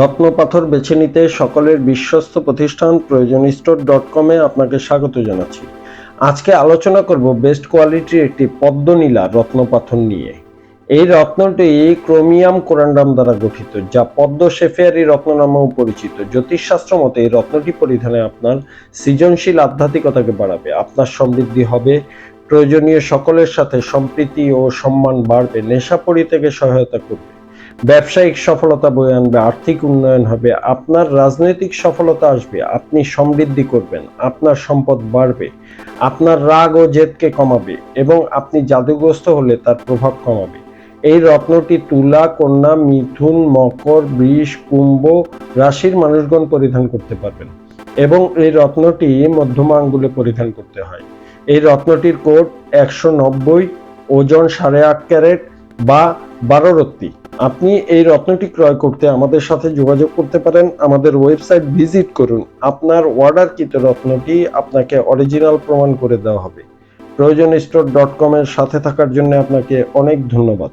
রত্নপাথর বেছে নিতে সকলের বিশ্বস্ত প্রতিষ্ঠান প্রয়োজন স্টোর ডট কমে আপনাকে স্বাগত জানাচ্ছি। আজকে আলোচনা করব বেস্ট কোয়ালিটির একটি পদ্মনীলা রত্নপাথর নিয়ে। এই রত্নটি ক্রোমিয়াম কোরান্ডাম দ্বারা গঠিত, যা পদ্ম শেফেয়ারি রত্ন নামেও পরিচিত। জ্যোতিষশাস্ত্র মতে এই রত্নটি পরিধানে আপনার সৃজনশীল আধ্যাত্মিকতাকে বাড়াবে, আপনার সমৃদ্ধি হবে, প্রয়োজনীয় সকলের সাথে সম্প্রীতি ও সম্মান বাড়বে নেশা পরিত্যাগে সহায়তা করবে। ব্যবসায়িক সফলতা বয়ে আনবে, আর্থিক উন্নয়ন হবে, আপনার রাজনৈতিক সফলতা আসবে, আপনি সমৃদ্ধি করবেন, আপনার সম্পদ বাড়বে, আপনার রাগ ও জেদকে কমাবে এবং আপনি জাদুগ্রস্ত হলে তার প্রভাব কমাবে। এই রত্নটি তুলা, কন্যা, মিথুন, মকর, বৃষ, কুম্ভ রাশির মানুষগণ পরিধান করতে পারবেন এবং এই রত্নটি মধ্যমা আঙ্গুলে পরিধান করতে হয়। এই রত্নটির কোট একশো নব্বই, ওজন সাড়ে আট ক্যারেট বা বারো রত্তি। আপনি এই রত্নটি ক্রয় করতে আমাদের সাথে যোগাযোগ করতে পারেন। আমাদের ওয়েবসাইট ভিজিট করুন। আপনার অর্ডারকৃত রত্নটি আপনাকে অরিজিনাল প্রমাণ করে দেওয়া হবে। প্রয়োজন স্টোর ডট কমের সাথে থাকার জন্য আপনাকে অনেক ধন্যবাদ।